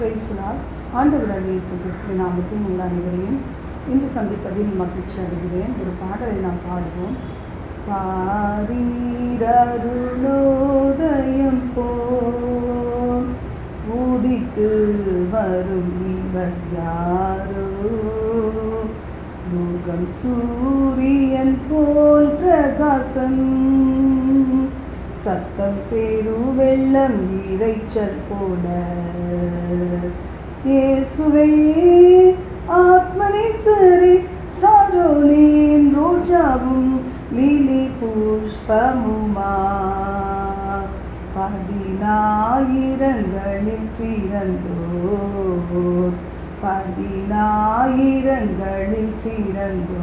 பிரைஸ்லால் ஆண்டவராக இயேசு கிறிஸ்துவின் நாமத்தில் உங்கள் அனைவரையும் இன்று சந்திப்பதில் மகிழ்ச்சி அடைகிறேன். ஒரு பாடலை நாம் பாடுவோம். பாரீரருளோதயம் போல் உதித்து வரும் இவர் யாரோ? முகம் சூரியன் போல் பிரகாசம் சத்தம் பேரு வெள்ளம் இறைச்சல் போல. இயேசுவே ஆத்மனேசரே சாரோனேன் ரோஜாவும் லீலி புஷ்பமுமா. பதினாயிரங்களில் சிறந்தோர் பதினாயிரங்களில் சிறந்தோர்.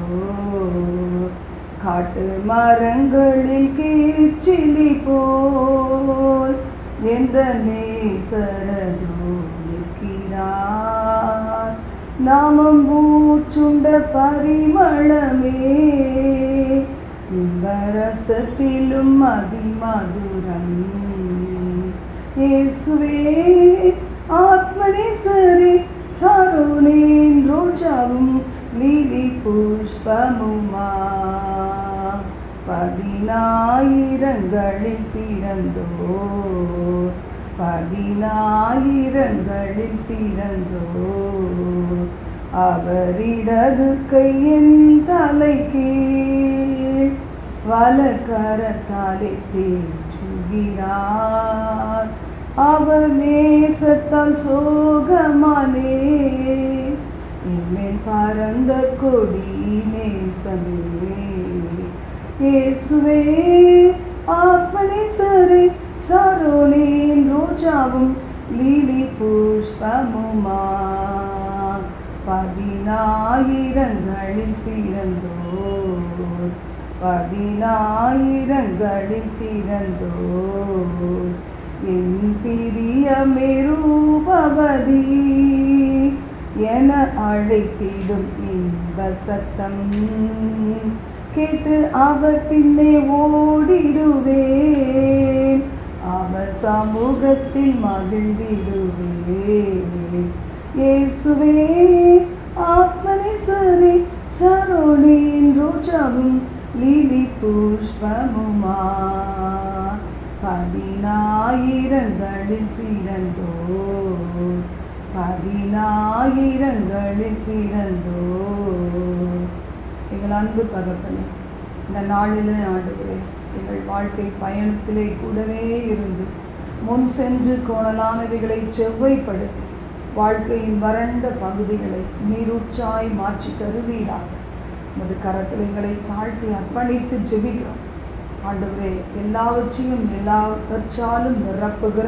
காட்டு மரங்களில் கீச்சிலி போல் எந்த நேசரதோ நிற்கிறார். நாமம் பூச்சுண்ட பரிமளமே இன்பரசத்திலும் அதிமதுரம். இயேசுவே ஆத்மனேசரே சாரோனேன் ரோஜாவும் லீலி புஷ்பமுமா பதினாயிரங்களில் சிறந்தோர். பதினாயிரங்களில் சிறந்தோர். அவரிடது கையின் தலை வலக்கரத்தாலே தேற்றுகிறார். அவர் நேசத்தால் சோகமானே இம்மேல் பரந்த கொடி நேசமே. இயேசுவே ஆத்மநேசரே சாரோனேன் ரோஜாவும் லீலி புஷ்பமுமா. பதினாயிரங்களில் சிறந்தோர் பதினாயிரங்களில் சிறந்தோர். என் பிரியமே ரூபவதி என அழைத்திடும் இன்ப சத்தம். கேட்டு அவர் பின்னே ஓடிடுவேன். அவர் சமூகத்தில் மகிழ்ந்திடுவேன். இயேசுவே ஆத்மனேசரே சரோனின் ரோஜாவும் லீலி புஷ்பமுமா. பதினாயிரங்களில் சிறந்தோ பதினாயிரங்களில் சிறந்தோ எங்கள் அன்பு தகப்பனே இந்த நாளில் ஆண்டுகிறே எங்கள் வாழ்க்கை பயணத்திலே கூடவே இருந்து முன் சென்று கோணலானவைகளை செவ்வைப்படுத்தி வாழ்க்கையின் வறண்ட பகுதிகளை நீரூற்றாய் மாற்றி தருவீராக. உமது கரத்தில் எங்களை தாழ்த்தி அர்ப்பணித்து ஜெபிக்கிறோம். ஆண்டவரே எல்லாவற்றையும் எல்லாவற்றாலும் நிரப்புகிற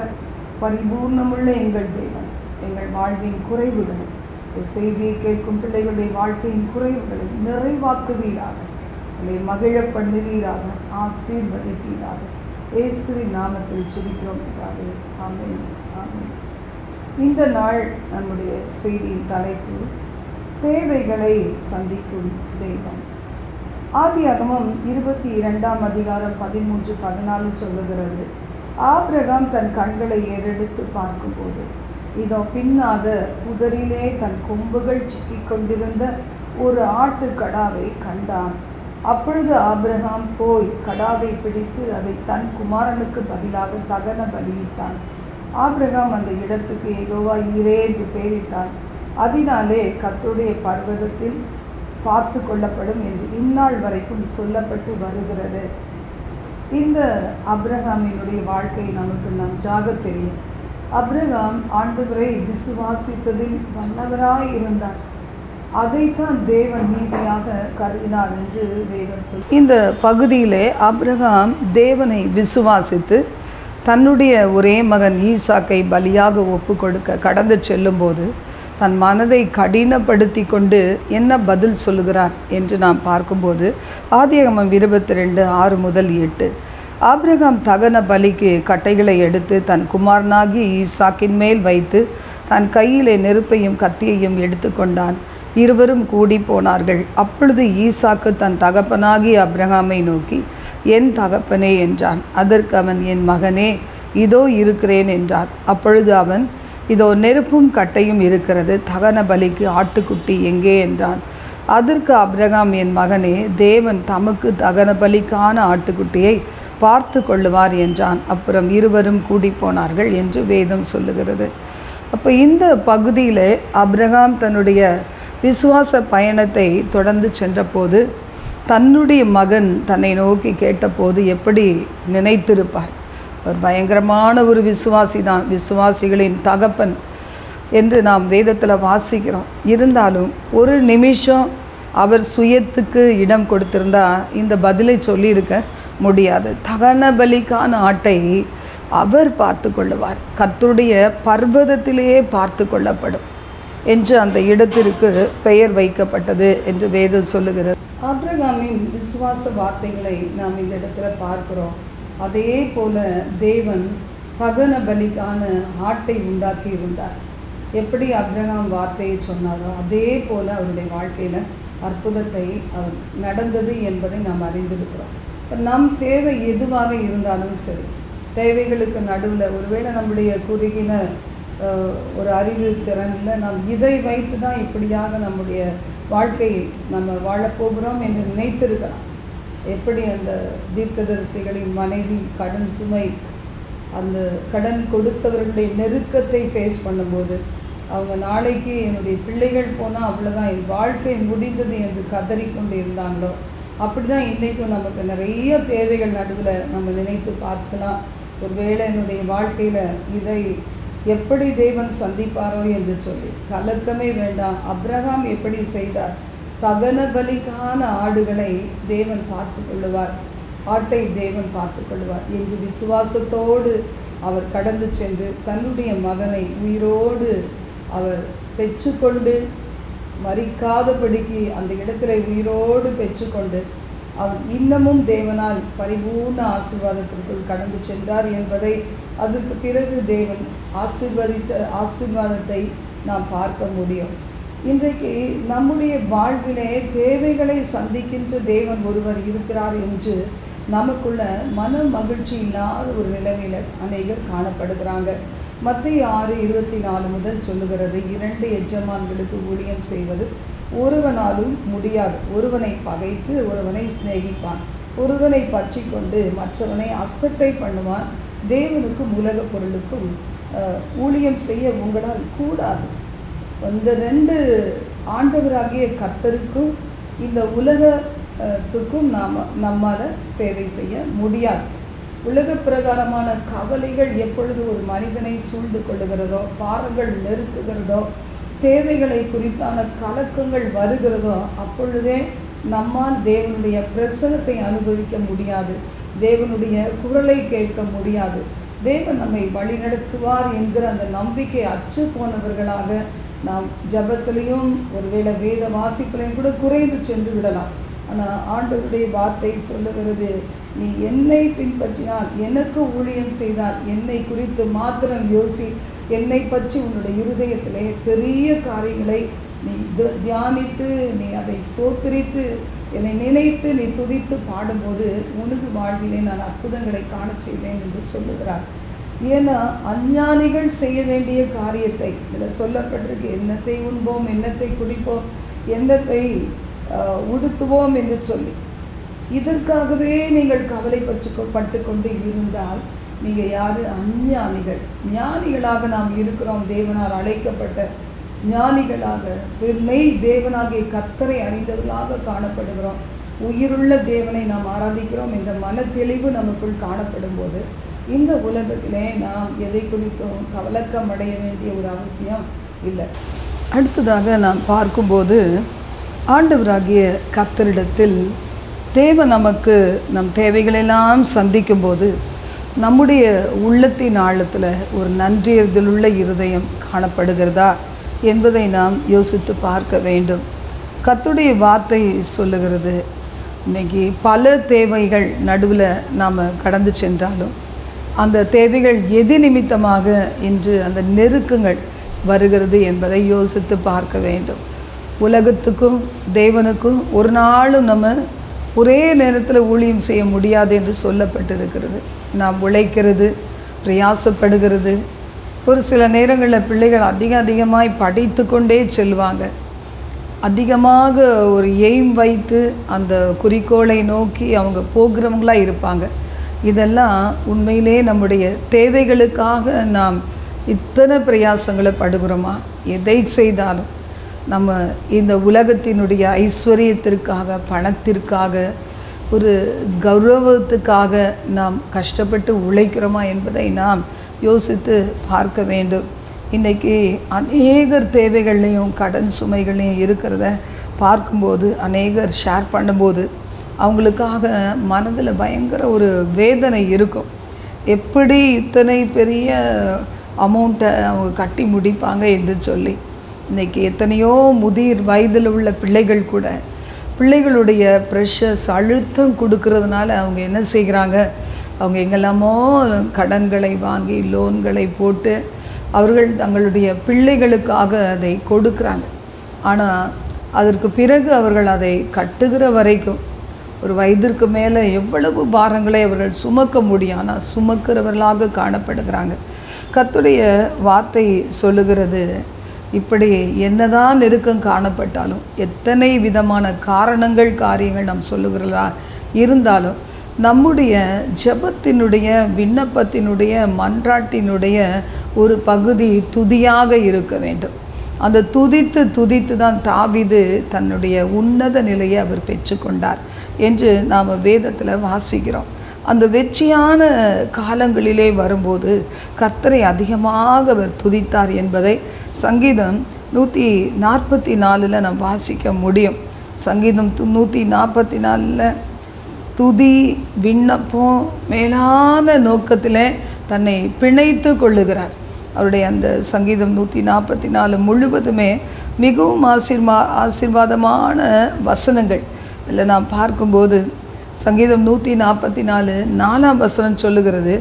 பரிபூர்ணமுள்ள எங்கள் தெய்வம் எங்கள் வாழ்வின் குறைவுகளை செய்தியை கேட்கும் பிள்ளைகளுடைய வாழ்க்கையின் குறைவுகளை நிறைவாக்குவீராக. உங்களை மகிழ பண்ணுவீராக ஆசீர்வதிப்பீராக. இயேசுவின் நாமத்தில் சிரிக்கிறோம் என்றாலே ஆமேன். ஆமேன். இந்த நாள் நம்முடைய செய்தியின் தலைப்பு தேவைகளை சந்திக்கும் தெய்வம். ஆதியாகமம் இருபத்தி இரண்டாம் அதிகாரம் பதிமூன்று பதினாலு சொல்லுகிறது. ஆபிரகாம் தன் கண்களை ஏறெடுத்து பார்க்கும்போது இதோ பின்னாக புதரிலே தன் கொம்புகள் சிக்கிக் கொண்டிருந்த ஒரு ஆட்டு கடாவை கண்டான். அப்பொழுது ஆபிரகாம் போய் கடாவை பிடித்து அதை தன் குமாரனுக்கு பதிலாக தகன பலியிட்டான். ஆபிரகாம் அந்த இடத்துக்கு ஏகோவா ஈரே என்று பெயரிட்டான். அதனாலே கத்துடைய பர்வதத்தில் பார்த்து கொள்ளப்படும் என்று இந்நாள் வரைக்கும் சொல்லப்பட்டு வருகிறது. இந்த அப்ரஹாமினுடைய வாழ்க்கை நமக்கு நன்றாக தெரியும். அப்ரகாம் ஆண்டவரை விசுவாசித்ததில் வல்லவராய் இருந்தார். அதைத்தான் தேவன் நீதியாக கருதினார் என்று வேதம் சொல் இந்த பகுதியிலே அப்ரகாம் தேவனை விசுவாசித்து தன்னுடைய ஒரே மகன் ஈசாக்கை பலியாக ஒப்பு கொடுக்க கடந்து செல்லும்போது தன் மனதை கடினப்படுத்தி கொண்டு என்ன பதில் சொல்லுகிறார் என்று நாம் பார்க்கும்போது ஆதியகமம் இருபத்தி ரெண்டு ஆறு முதல் எட்டு ஆபிரகாம் தகன பலிக்கு கட்டைகளை எடுத்து தன் குமாரனாகி ஈசாக்கின் மேல் வைத்து தன் கையிலே நெருப்பையும் கத்தியையும் எடுத்துக்கொண்டான் இருவரும் கூடி போனார்கள். அப்பொழுது ஈசாக்கு தன் தகப்பனாகி அப்ரஹாமை நோக்கி என் தகப்பனே என்றான். அதற்கு அவன் என் மகனே இதோ இருக்கிறேன் என்றான் அப்பொழுது அவன் இதோ நெருப்பும் கட்டையும் இருக்கிறது. தகன பலிக்கு ஆட்டுக்குட்டி எங்கே? என்றான். அதற்கு அப்ரகாம் என் மகனே தேவன் தமக்கு தகன பலிக்கான ஆட்டுக்குட்டியை பார்த்து கொள்ளுவார் என்றான். அப்புறம் இருவரும் கூடி போனார்கள் என்று வேதம் சொல்லுகிறது. அப்போ இந்த பகுதியில் அப்ரஹாம் தன்னுடைய விசுவாச பயணத்தை தொடர்ந்து சென்றபோது தன்னுடைய மகன் தன்னை நோக்கி கேட்டபோது எப்படி நினைத்திருப்பார்? ஒரு பயங்கரமான ஒரு விசுவாசி தான். விசுவாசிகளின் தகப்பன் என்று நாம் வேதத்தில் வாசிக்கிறோம். இருந்தாலும் ஒரு நிமிஷம் அவர் சுயத்துக்கு இடம் கொடுத்திருந்தா இந்த பதிலை சொல்லியிருக்க முடியாது. தகன பலிக்கான ஆட்டை அவர் பார்த்து கொள்ளுவார் கத்துடைய பர்வதத்திலேயே பார்த்து கொள்ளப்படும் என்று அந்த இடத்திற்கு பெயர் வைக்கப்பட்டது என்று வேதம் சொல்லுகிறது. ஆப்ரகாமின் விசுவாச வார்த்தைகளை நாம் இந்த இடத்துல பார்க்கிறோம். அதே போல தேவன் தகன பலிக்கான ஆட்டை உண்டாக்கி இருந்தார். எப்படி அப்ரகாம் வார்த்தையை சொன்னாரோ அதே போல அவருடைய வாழ்க்கையில் அற்புதத்தை அவர் நடந்தது என்பதை நாம் அறிந்திருக்கிறோம். நம் தேவை எதுவாக இருந்தாலும் சரி தேவைகளுக்கு நடுவில் ஒருவேளை நம்முடைய குறுகின ஒரு அறிவு திறனில் நாம் இதை வைத்து தான் இப்படியாக நம்முடைய வாழ்க்கையை நம்ம வாழப்போகிறோம் என்று நினைத்திருக்கலாம். எப்படி அந்த தீர்க்கதரிசிகளின் மனைவி கடன் சுமை அந்த கடன் கொடுத்தவர்களுடைய நெருக்கத்தை ஃபேஸ் பண்ணும்போது அவங்க நாளைக்கு என்னுடைய பிள்ளைகள் போனால் அவ்வளோதான் என் வாழ்க்கை முடிந்தது என்று கதறிக்கொண்டு இருந்தாங்களோ அப்படி தான் இன்றைக்கும் நமக்கு நிறைய தேவைகள் நடுவில் நம்ம நினைத்து பார்க்கலாம். ஒருவேளை என்னுடைய வாழ்க்கையில் இதை எப்படி தேவன் சந்திப்பாரோ என்று சொல்லி. கலக்கமே வேண்டாம். அப்ரஹாம் எப்படி செய்தார்? தகன பலிக்கான ஆடுகளை தேவன் பார்த்து கொள்ளுவார். ஆட்டை தேவன் பார்த்து கொள்வார் என்று விசுவாசத்தோடு அவர் கடந்து சென்று தன்னுடைய மகனை உயிரோடு அவர் பெற்றுக்கொண்டு மறிக்காதபடிக்கு அந்த இடத்துல உயிரோடு பெற்றுக்கொண்டு அவர் இன்னமும் தேவனால் பரிபூர்ண ஆசீர்வாதத்திற்குள் கடந்து சென்றார் என்பதை அதுக்கு பிறகு தேவன் ஆசீர்வதித்த ஆசீர்வாதத்தை நாம் பார்க்க முடியும். இன்றைக்கு நம்முடைய வாழ்விலே தேவைகளை சந்திக்கின்ற தேவன் ஒருவர் இருக்கிறார் என்று நமக்குள்ள மன மகிழ்ச்சி இல்லாத ஒரு நிலைமையில் அநேகர் காணப்படுகிறாங்க. மத்திய ஆறு இருபத்தி நாலு முதல் சொல்லுகிறது இரண்டு எஜமான்களுக்கு ஊழியம் செய்வது ஒருவனாலும் முடியாது. ஒருவனை பகைத்து ஒருவனை சிநேகிப்பான். ஒருவனை பற்றி கொண்டு மற்றவனை அசட்டை பண்ணுவான். தேவனுக்கும் உலகப் பொருளுக்கும் ஊழியம் செய்ய உங்களால் கூடாது. இந்த ரெண்டு ஆண்டவராகிய கத்தருக்கும் இந்த உலகத்துக்கும் நாம் நம்மால் சேவை செய்ய முடியாது. உலக பிரகாரமான கவலைகள் எப்பொழுது ஒரு மனிதனை சூழ்ந்து கொள்ளுகிறதோ பாரங்கள் நெருக்குகிறதோ தேவைகளை குறித்தான கலக்கங்கள் வருகிறதோ அப்பொழுதே நம்மால் தேவனுடைய பிரசனத்தை அனுபவிக்க முடியாது. தேவனுடைய குரலை கேட்க முடியாது. தேவன் நம்மை வழிநடத்துவார் என்கிற அந்த நம்பிக்கை அச்சு போனவர்களாக நாம் ஜபத்திலையும் ஒருவேளை வேத வாசிப்புலையும் கூட குறைந்து சென்று விடலாம். ஆனால் ஆண்டவருடைய வார்த்தை சொல்லுகிறது நீ என்னை பின்பற்றினால் எனக்கு ஊழியம் செய்தால் என்னை குறித்து மாத்திரம் யோசி. என்னை பற்றி உன்னுடைய இருதயத்திலே பெரிய காரியங்களை நீ தியானித்து நீ அதை சோத்திரித்து என்னை நினைத்து நீ துதித்து பாடும்போது உனது வாழ்விலே நான் அற்புதங்களை காண செய்வேன் என்று சொல்லுகிறார். ஏன்னா அஞ்ஞானிகள் செய்ய வேண்டிய காரியத்தை இதில் சொல்லப்பட்டிருக்கு என்னத்தை உண்போம் என்னத்தை குடிப்போம் எண்ணத்தை உடுத்துவோம் என்று சொல்லி. இதற்காகவே நீங்கள் கவலை பற்று பட்டு கொண்டு இருந்தால் நீங்கள் யார்? அஞ்ஞானிகள். ஞானிகளாக நாம் இருக்கிறோம். தேவனால் அழைக்கப்பட்ட ஞானிகளாக மெய் தேவனாகிய கத்தரை அறிந்தவர்களாக காணப்படுகிறோம். உயிருள்ள தேவனை நாம் ஆராதிக்கிறோம் என்ற மன தெளிவு நமக்குள் காணப்படும் போது இந்த உலகத்திலே நாம் எதை குறித்தும் கவலக்கம் அடைய வேண்டிய ஒரு அவசியம் இல்லை. அடுத்ததாக நாம் பார்க்கும்போது ஆண்டவராகிய கத்தரிடத்தில் தேவன் நமக்கு நம் தேவைகளெல்லாம் சந்திக்கும்போது நம்முடைய உள்ளத்தின் ஆழத்தில் ஒரு நன்றியறிதலுள்ள இருதயம் காணப்படுகிறதா என்பதை நாம் யோசித்து பார்க்க வேண்டும். கத்துடைய வார்த்தை சொல்லுகிறது இன்னைக்கு பல தேவைகள் நடுவில் நாம் கடந்து சென்றாலும் அந்த தேவைகள் எது நிமித்தமாக இன்று அந்த நெருக்கங்கள் வருகிறது என்பதை யோசித்து பார்க்க வேண்டும். உலகத்துக்கும் தேவனுக்கும் ஒரு நாளும் நம்ம ஒரே நேரத்தில் ஊழியம் செய்ய முடியாது என்று சொல்லப்பட்டிருக்கிறது. நாம் உழைக்கிறது பிரயாசப்படுகிறது. ஒரு சில நேரங்களில் பிள்ளைகள் அதிக அதிகமாய் படித்து கொண்டே செல்வாங்க. அதிகமாக ஒரு எய்ம் வைத்து அந்த குறிக்கோளை நோக்கி அவங்க போகிறவங்களாக இருப்பாங்க. இதெல்லாம் உண்மையிலே நம்முடைய தேவைகளுக்காக நாம் இத்தனை பிரயாசங்களை படுகிறோமா? எதை செய்தாலும். நம்ம இந்த உலகத்தினுடைய ஐஸ்வர்யத்திற்காக பணத்திற்காக ஒரு கௌரவத்துக்காக நாம் கஷ்டப்பட்டு உழைக்கிறோமா என்பதை நாம் யோசித்து பார்க்க வேண்டும். இன்றைக்கி அநேகர் தேவைகள்லையும் கடன் சுமைகள்லையும் இருக்கிறத பார்க்கும்போது அநேகர் ஷேர் பண்ணும்போது அவங்களுக்காக மனதில் பயங்கர ஒரு வேதனை இருக்கும். எப்படி இத்தனை பெரிய அமௌண்ட்டை அவங்க கட்டி முடிப்பாங்க என்று சொல்லி. இன்றைக்கி எத்தனையோ முதிர் வயதில் உள்ள பிள்ளைகள் கூட பிள்ளைகளுடைய ப்ரெஷர்ஸ் அழுத்தம் கொடுக்கறதுனால அவங்க என்ன செய்கிறாங்க? அவங்க எங்கெல்லாமோ கடன்களை வாங்கி லோன்களை போட்டு அவர்கள் தங்களுடைய பிள்ளைகளுக்காக அதை கொடுக்குறாங்க. ஆனால் அதற்கு பிறகு அவர்கள் அதை கட்டுகிற வரைக்கும் ஒரு வயதிற்கு மேலே எவ்வளவு பாரங்களை அவர்கள் சுமக்க முடியும்? ஆனால் சுமக்கிறவர்களாக காணப்படுகிறாங்க. கத்துடைய வார்த்தை சொல்லுகிறது இப்படி என்னதான் நெருக்கம் காணப்பட்டாலும் எத்தனை விதமான காரணங்கள் காரியங்கள் நாம் சொல்லுகிறதா இருந்தாலும் நம்முடைய ஜெபத்தினுடைய விண்ணப்பத்தினுடைய மன்றாட்டினுடைய ஒரு பகுதி துதியாக இருக்க வேண்டும். அந்த துதித்து துதித்து தான் தாவிது தன்னுடைய உன்னத நிலையை அவர் பெற்றுக்கொண்டார் என்று நாம் வேதத்தில் வாசிக்கிறோம். அந்த வெற்றியான காலங்களிலே வரும்போது கத்தரை அதிகமாக அவர் துதித்தார் என்பதை சங்கீதம் நூற்றி நாற்பத்தி நாலில் நாம் வாசிக்க முடியும். சங்கீதம் து- நூற்றி நாற்பத்தி நாலில் துதி விண்ணப்பம் மேலான நோக்கத்தில் தன்னை பிணைத்து கொள்ளுகிறார். அவருடைய அந்த சங்கீதம் நூற்றி நாற்பத்தி நாலு முழுவதுமே மிகவும் ஆசீர்வா ஆசீர்வாதமான வசனங்கள். இல்லை நாம் பார்க்கும்போது சங்கீதம் நூற்றி நாற்பத்தி நாலு நாலாம் வசனம் சொல்லுகிறது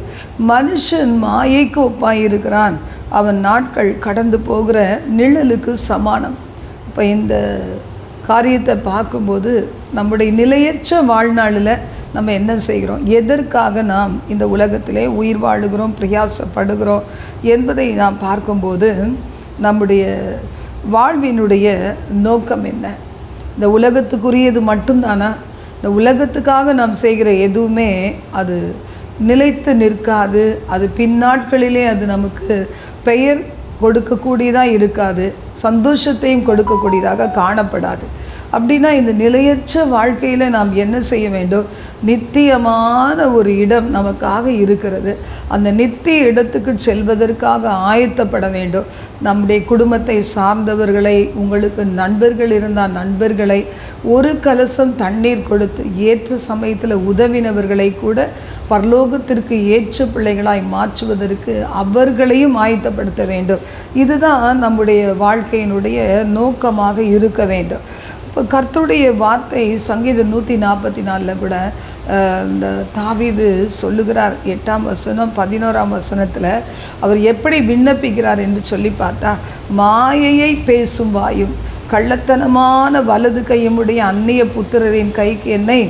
மனுஷன் மாயைக்கு ஒப்பாயிருக்கிறான். அவன் நாட்கள் கடந்து போகிற நிழலுக்கு சமானம். இப்போ இந்த காரியத்தை பார்க்கும்போது நம்முடைய நிலையற்ற வாழ்நாளில் நம்ம என்ன செய்கிறோம்? எதற்காக நாம் இந்த உலகத்திலே உயிர் வாழுகிறோம் பிரயாசப்படுகிறோம் என்பதை நாம் பார்க்கும்போது நம்முடைய வாழ்வினுடைய நோக்கம் என்ன? இந்த உலகத்துக்குரியது மட்டும்தானா? இந்த உலகத்துக்காக நாம் செய்கிற எதுவுமே அது நிலைத்து நிற்காது. அது பின்னாட்களிலே அது நமக்கு பெயர் கொடுக்கக்கூடியதாக இருக்காது. சந்தோஷத்தையும் கொடுக்கக்கூடியதாக காணப்படாது. அப்படின்னா இந்த நிலையற்ற வாழ்க்கையில் நாம் என்ன செய்ய வேண்டும்? நித்தியமான ஒரு இடம் நமக்காக இருக்கிறது. அந்த நித்திய இடத்துக்கு செல்வதற்காக ஆயத்தப்பட வேண்டும். நம்முடைய குடும்பத்தை சார்ந்தவர்களை உங்களுக்கு நண்பர்கள் இருந்தால் நண்பர்களை ஒரு கலசம் தண்ணீர் கொடுத்து ஏற்ற சமயத்தில் உதவினவர்களை கூட பரலோகத்திற்கு ஏற்ற பிள்ளைகளாய் மாற்றுவதற்கு அவர்களையும் ஆயத்தப்படுத்த வேண்டும். இதுதான் நம்முடைய வாழ்க்கையினுடைய நோக்கமாக இருக்க வேண்டும். இப்போ கர்த்தருடைய வார்த்தை சங்கீதம் நூற்றி நாற்பத்தி நாலில் கூட இந்த தாவிது சொல்லுகிறார். எட்டாம் வசனம் பதினோராம் வசனத்தில் அவர் எப்படி விண்ணப்பிக்கிறார் என்று சொல்லி பார்த்தா மாயையை பேசும் வாயும் கள்ளத்தனமான வலது கையுமுடைய அந்நிய புத்திரரின் கைக்கு என்னை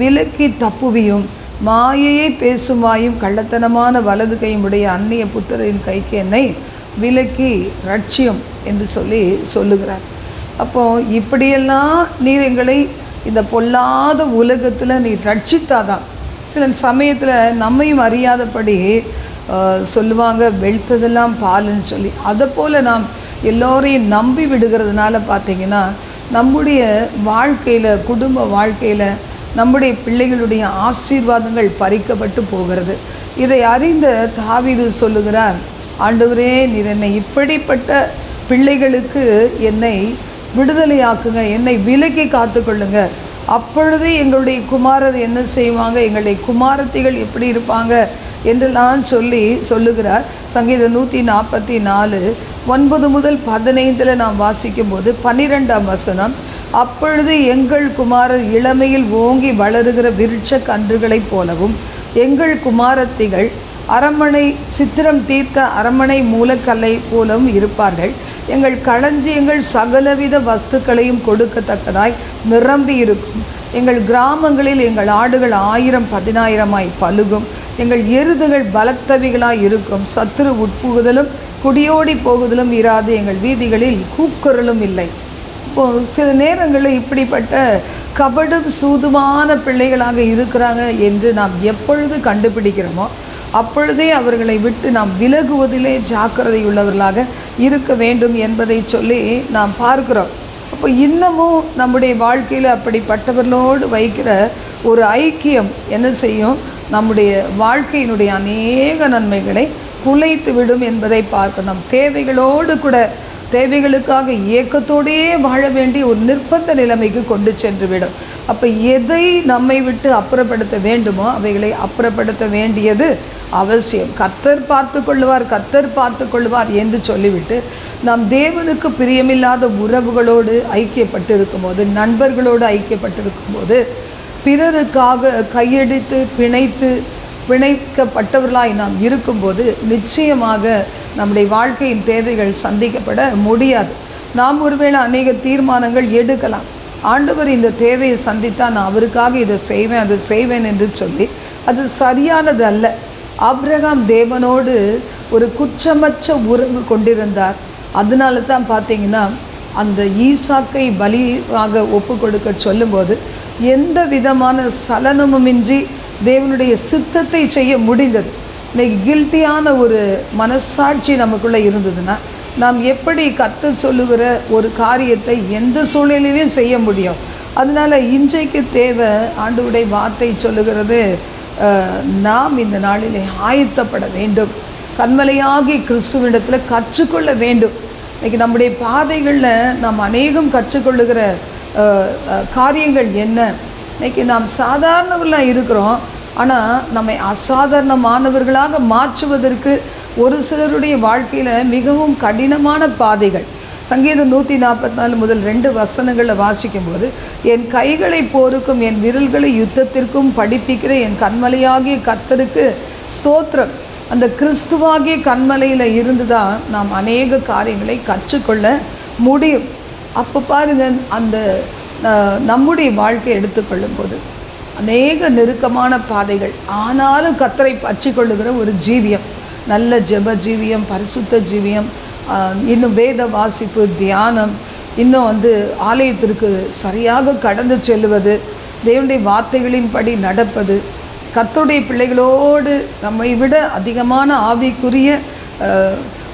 விலக்கி தப்புவியும். மாயையை பேசும் வாயும் கள்ளத்தனமான வலது கையுமுடைய அந்நிய புத்திரரின் கைக்கு என்னை விலக்கி ரட்சியம் என்று சொல்லி சொல்லுகிறார். அப்போ இப்படியெல்லாம் நீர் எங்களை இந்த பொல்லாத உலகத்தில் நீ ரட்சித்தாதான். சில சமயத்தில் நம்மையும் அறியாதபடி சொல்லுவாங்க வெளுத்ததெல்லாம் பாலுன்னு சொல்லி. அதை போல் நாம் எல்லோரையும் நம்பி விடுகிறதுனால பார்த்தீங்கன்னா நம்முடைய வாழ்க்கையில் குடும்ப வாழ்க்கையில் நம்முடைய பிள்ளைகளுடைய ஆசீர்வாதங்கள் பறிக்கப்பட்டு போகிறது. இதை அறிந்த தாவிது சொல்லுகிறார் ஆண்டவரே நீர் என்னை இப்படிப்பட்ட பிள்ளைகளுக்கு என்னை விடுதலையாக்குங்க. என்னை விலக்கி காத்துக்கொள்ளுங்க. அப்பொழுது எங்களுடைய குமாரர் என்ன செய்வாங்க? எங்களுடைய குமாரத்திகள் எப்படி இருப்பாங்க? என்றெல்லாம் சொல்லி சொல்லுகிறார். சங்கீதம் நூற்றி நாற்பத்தி நாலு ஒன்பது முதல் பதினைந்தில் நாம் வாசிக்கும்போது பன்னிரெண்டாம் வசனம் அப்பொழுது எங்கள் குமாரர் இளமையில் ஓங்கி வளருகிற விருட்ச கன்றுகளைப் போலவும் எங்கள் குமாரத்திகள் அரண்மனை சித்திரம் தீர்த்த அரண்மனை மூலக்கல்லை போலவும் இருப்பார்கள். எங்கள் களஞ்சியங்கள் சகலவித வஸ்துக்களையும் கொடுக்கத்தக்கதாய் நிரம்பி இருக்கும். எங்கள் கிராமங்களில் எங்கள் ஆடுகள் ஆயிரம் பதினாயிரமாய் பழுகும். எங்கள் எருதுகள் பலத்தவிகளாய் இருக்கும். சத்துரு உட்புகுதலும் குடியோடி போகுதலும் இராது. எங்கள் வீதிகளில் கூக்குரலும் இல்லை. இப்போ சில நேரங்களில் இப்படிப்பட்ட கபடும் சூதுமான பிள்ளைகளாக இருக்கிறாங்க என்று நாம் எப்பொழுது கண்டுபிடிக்கிறோமோ அப்பொழுதே அவர்களை விட்டு நாம் விலகுவதிலே ஜாக்கிரதை உள்ளவர்களாக இருக்க வேண்டும் என்பதை சொல்லி நாம் பார்க்கிறோம். அப்போ இன்னமும் நம்முடைய வாழ்க்கையில் அப்படிப்பட்டவர்களோடு வைக்கிற ஒரு ஐக்கியம் என்ன செய்யும்? நம்முடைய வாழ்க்கையினுடைய அநேக நன்மைகளை குலைத்து விடும் என்பதை பார்க்கணும். தேவைகளோடு கூட தேவைகளுக்காக ஏக்கத்தோடையே வாழ வேண்டிய ஒரு நிர்பந்த நிலைமைக்கு கொண்டு சென்று விடும் அப்போ எதை நம்மை விட்டு அப்புறப்படுத்த வேண்டுமோ அவைகளை அப்புறப்படுத்த வேண்டியது அவசியம். கத்தர் பார்த்து கொள்ளுவார் கத்தர் பார்த்து கொள்வார் என்று சொல்லிவிட்டு நாம் தேவனுக்கு பிரியமில்லாத உறவுகளோடு ஐக்கியப்பட்டு இருக்கும்போது நண்பர்களோடு ஐக்கியப்பட்டிருக்கும் போது பிறருக்காக கையெடுத்து பிணைத்து பிணைக்கப்பட்டவர்களாய் நாம் இருக்கும்போது நிச்சயமாக நம்முடைய வாழ்க்கையின் தேவைகள் சந்திக்கப்பட முடியாது. நாம் ஒருவேளை அநேக தீர்மானங்கள் எடுக்கலாம். ஆண்டவர் இந்த தேவையை சந்தித்தால் நான் அவருக்காக இதை செய்வேன் அதை செய்வேன் என்று சொல்லி அது சரியானது அல்ல. ஆபிரகாம் தேவனோடு ஒரு குற்றமற்ற உறவு கொண்டிருந்தார். அதனால தான் பார்த்தீங்கன்னா அந்த ஈசாக்கை பலியாக ஒப்பு கொடுக்க சொல்லும்போது எந்த விதமான சலனமுமின்றி தேவனுடைய சித்தத்தை செய்ய முடிந்தது. இன்னைக்கு கில்ட்டியான ஒரு மனசாட்சி நமக்குள்ளே இருந்ததுன்னா நாம் எப்படி கற்று சொல்லுகிற ஒரு காரியத்தை எந்த சூழ்நிலையிலையும் செய்ய முடியும்? அதனால் இன்றைக்கு தேவை ஆண்டுடைய வார்த்தை சொல்லுகிறது நாம் இந்த நாளிலே ஆயத்தப்பட வேண்டும். கண்மலையாகி கிறிஸ்துவிடத்தில் கற்றுக்கொள்ள வேண்டும். இன்றைக்கி நம்முடைய பாதைகளில் நாம் அநேகம் கற்றுக்கொள்ளுகிற காரியங்கள் என்ன? இன்றைக்கி நாம் சாதாரணவர்களாக இருக்கிறோம் ஆனால் நம்மை அசாதாரணமானவர்களாக மாற்றுவதற்கு ஒரு சிலருடைய வாழ்க்கையில் மிகவும் கடினமான பாதைகள். சங்கீதம் நூற்றி நாற்பத்தி நாலு முதல் ரெண்டு வசனங்களை வாசிக்கும்போது என் கைகளை போருக்கும் என் விரல்களை யுத்தத்திற்கும் படிப்பிக்கிற என் கண்மலையாகிய கத்தருக்கு ஸ்தோத்திரம். அந்த கிறிஸ்துவாகிய கண்மலையில் இருந்து தான் நாம் அநேக காரியங்களை கற்றுக்கொள்ள முடியும். அப்போ பாருங்கள் அந்த நம்முடைய வாழ்க்கை எடுத்துக்கொள்ளும் போது அநேக நெருக்கமான பாதைகள். ஆனாலும் கத்தரை பற்றி கொள்ளுகிற ஒரு ஜீவியம் நல்ல ஜெப ஜீவியம் பரிசுத்த ஜீவியம் இன்னும் வேத வாசிப்பு தியானம் இன்னும் வந்து ஆலயத்திற்கு சரியாக கடந்து செல்லுவது தேவனுடைய வார்த்தைகளின்படி நடப்பது கர்த்தருடைய பிள்ளைகளோடு நம்மை விட அதிகமான ஆவிக்குரிய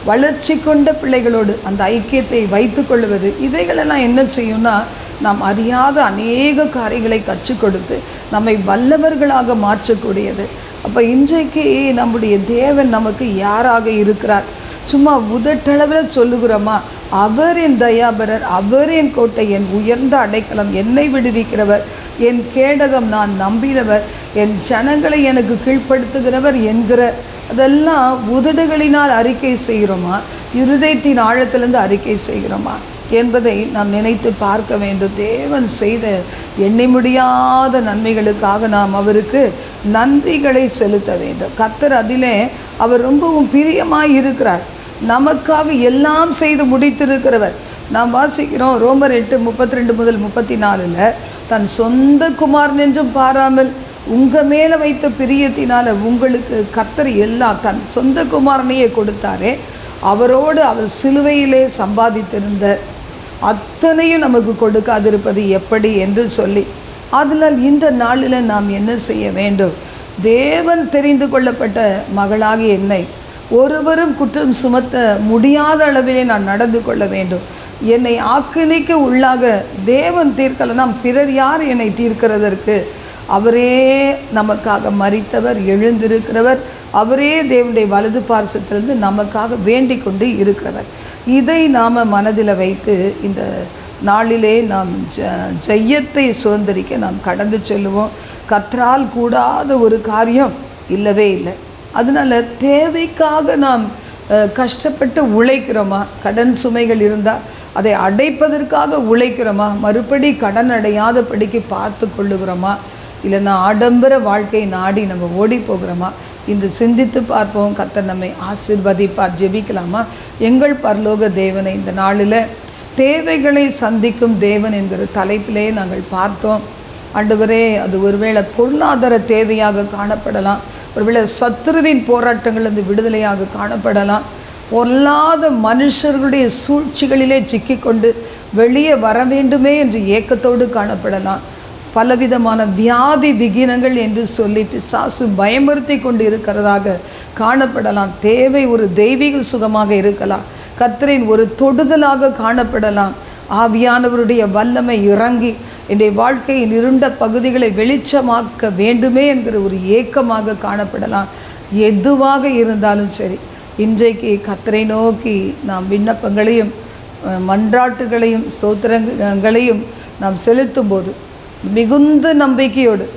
வளர்ச்சி கொண்ட பிள்ளைகளோடு அந்த ஐக்கியத்தை வைத்து கொள்வது இவைகளெல்லாம் என்ன செய்யும்னா நாம் அறியாத அநேக காரியங்களை கற்றுக் கொடுத்து நம்மை வல்லவர்களாக மாற்றக்கூடியது. அப்போ இன்றைக்கு நம்முடைய தேவன் நமக்கு யாராக இருக்கிறார்? சும்மா உதட்டளவில் சொல்லுகிறோமா? அவர் என் தயாபரர் அவர் என் கோட்டை என் உயர்ந்த அடைக்கலம் என்னை விடுவிக்கிறவர். என் கேடகம் நான் நம்பினவர். என் ஜனங்களை எனக்கு கீழ்ப்படுத்துகிறவர் என்கிற அதெல்லாம் உதடுகளினால் அறிக்கை செய்கிறோமா? இருதயத்தின் ஆழத்திலிருந்து அறிக்கை செய்கிறோமா? என்பதை நாம் நினைத்து பார்க்க வேண்டும். தேவன் செய்த எண்ணி முடியாத நன்மைகளுக்காக நாம் அவருக்கு நன்றிகளை செலுத்த வேண்டும். கத்தர் அதிலே அவர் ரொம்பவும் பிரியமாய் இருக்கிறார். நமக்காக எல்லாம் செய்து முடித்திருக்கிறவர். நாம் வாசிக்கிறோம் ரோமர் எட்டு முப்பத்தி ரெண்டு முதல் முப்பத்தி நாலில் தன் சொந்த குமாரன் என்றும் பாராமல் உங்கள் மேலே வைத்த பிரியத்தினால் உங்களுக்கு கத்தர் எல்லாம் தன் சொந்த குமாரனையே கொடுத்தாரே. அவரோடு அவர் சிலுவையிலே சம்பாதித்திருந்த அத்தனையும் நமக்கு கொடுக்காதிருப்பது எப்படி என்று சொல்லி அதனால் இந்த நாளில் நாம் என்ன செய்ய வேண்டும்? தேவன் தெரிந்து கொள்ளப்பட்ட மகளாகி என்னை ஒருவரும் குற்றம் சுமத்த முடியாத அளவிலே நான் நடந்து கொள்ள வேண்டும். என்னை ஆக்கினைக்கு உள்ளாக தேவன் தீர்க்கலைன்னா பிறர் யார் என்னை தீர்க்கிறதற்கு? அவரே நமக்காக மறித்தவர் எழுந்திருக்கிறவர். அவரே தேவனுடைய வலது பார்சத்திலிருந்து நமக்காக வேண்டிக் கொண்டு இருக்கிறவர். இதை நாம் மனதில் வைத்து இந்த நாளிலே நாம் ஜ ஜெயத்தை சுதந்திரிக்க நாம் கடந்து செல்லுவோம். கற்றால் கூடாத ஒரு காரியம் இல்லவே இல்லை. அதனால் தேவைக்காக நாம் கஷ்டப்பட்டு உழைக்கிறோமா? கடன் சுமைகள் இருந்தால் அதை அடைப்பதற்காக உழைக்கிறோமா? மறுபடி கடன் அடையாதபடிக்கு பார்த்து கொள்ளுகிறோமா? இல்லைன்னா ஆடம்பர வாழ்க்கை நாடி நம்ம ஓடி போகிறோமா? இன்று சிந்தித்து பார்ப்போம். கத்தர் நம்மை ஆசிர்வதிப்பார். ஜெபிக்கலாமா? எங்கள் பரலோக தேவனை இந்த நாளில் தேவைகளை சந்திக்கும் தேவன் என்கிற தலைப்பிலே நாங்கள் பார்த்தோம். ஆண்டவரே அது ஒருவேளை பொருளாதார தேவையாக காணப்படலாம். ஒருவேளை சத்துருவின் போராட்டங்கள் விடுதலையாக காணப்படலாம். பொல்லாத மனுஷர்களுடைய சூழ்ச்சிகளிலே சிக்கிக்கொண்டு வெளியே வர வேண்டுமே என்று ஏக்கத்தோடு காணப்படலாம். பலவிதமான வியாதி விகினங்கள் என்று சொல்லி பிசாசு பயமுறுத்தி கொண்டு இருக்கிறதாக காணப்படலாம். தேவை ஒரு தெய்வீக சுகமாக இருக்கலாம். கத்தரின் ஒரு தொடுதலாக காணப்படலாம். ஆவியானவருடைய வல்லமை இறங்கி என்னுடைய வாழ்க்கையின் இருண்ட பகுதிகளை வெளிச்சமாக்க வேண்டுமே என்கிற ஒரு ஏக்கமாக காணப்படலாம். எதுவாக இருந்தாலும் சரி இன்றைக்கு கத்தரை நோக்கி நாம் விண்ணப்பங்களையும் மன்றாட்டுகளையும் ஸ்தோத்திரங்களையும் நாம் செலுத்தும் போது மிகுந்த நம்பிக்கையோடு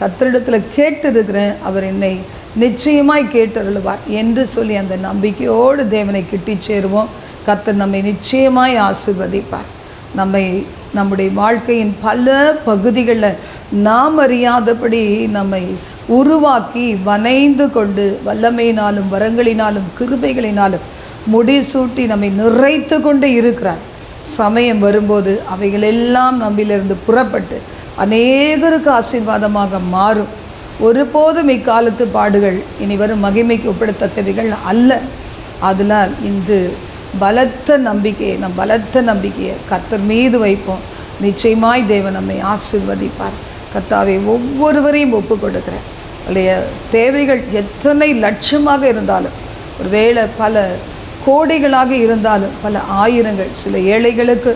கத்தரிடத்தில் கேட்டிருக்கிறேன் அவர் என்னை நிச்சயமாய் கேட்டருளுவார் என்று சொல்லி அந்த நம்பிக்கையோடு தேவனை கிட்டி சேருவோம். கத்தர் நம்மை நிச்சயமாய் ஆசிர்வதிப்பார். நம்மை நம்முடைய வாழ்க்கையின் பல பகுதிகளில் நாம் அறியாதபடி நம்மை உருவாக்கி வனைந்து கொண்டு வல்லமையினாலும் வரங்களினாலும் கிருபைகளினாலும் முடிசூட்டி நம்மை நிறைத்து கொண்டு இருக்கிறார். சமயம் வரும்போது அவைகளெல்லாம் நம்மிலிருந்து புறப்பட்டு அநேகருக்கு ஆசீர்வாதமாக மாறும். ஒருபோதும் இக்காலத்து பாடுகள் இனி வரும் மகிமைக்கு ஒப்பிடத்தக்கவைகள் அல்ல. அதனால் இன்று பலத்த நம்பிக்கையை நம் பலத்த நம்பிக்கையை கத்தர் மீது வைப்போம். நிச்சயமாய் தேவன் நம்மை ஆசிர்வதிப்பார். கத்தாவை ஒவ்வொருவரையும் ஒப்பு கொடுக்குறேன் அவருடைய தேவைகள் எத்தனை லட்சமாக இருந்தாலும் ஒருவேளை பல கோடிகளாக இருந்தாலும் பல ஆயிரங்கள் சில ஏழைகளுக்கு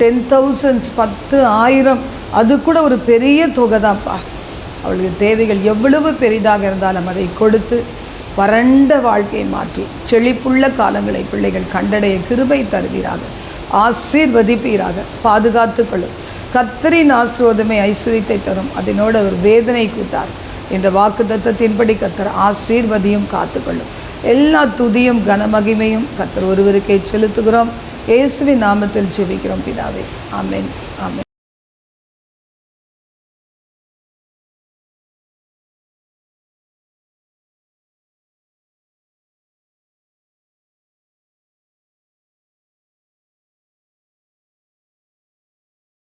டென் தௌசண்ட்ஸ் பத்து ஆயிரம் அது கூட ஒரு பெரிய தொகை தான்ப்பா அவளுக்கு தேவைகள் எவ்வளவு பெரிதாக இருந்தாலும் அதை கொடுத்து வறண்ட வாழ்க்கையை மாற்றி செழிப்புள்ள காலங்களை பிள்ளைகள் கண்டடைய கிருபை தருவீராக. ஆசீர்வதிப்பீராக. பாதுகாத்துக்கொள்ளும். கத்தரின் ஆசிர்வாதமே ஐஸ்வரியத்தை தரும். அதனோடு அவர் வேதனை கூட்டார். என்ற வாக்கு தத்தத்தின்படி கத்தர் ஆசீர்வதியும் காத்துக்கொள்ளும். எல்லா துதியும் கனமகிமையும் கத்தர் ஒருவருக்கே செலுத்துகிறோம். இயேசுவின் நாமத்தில் ஜெபிக்கிறோம் பிதாவே. ஆமென்.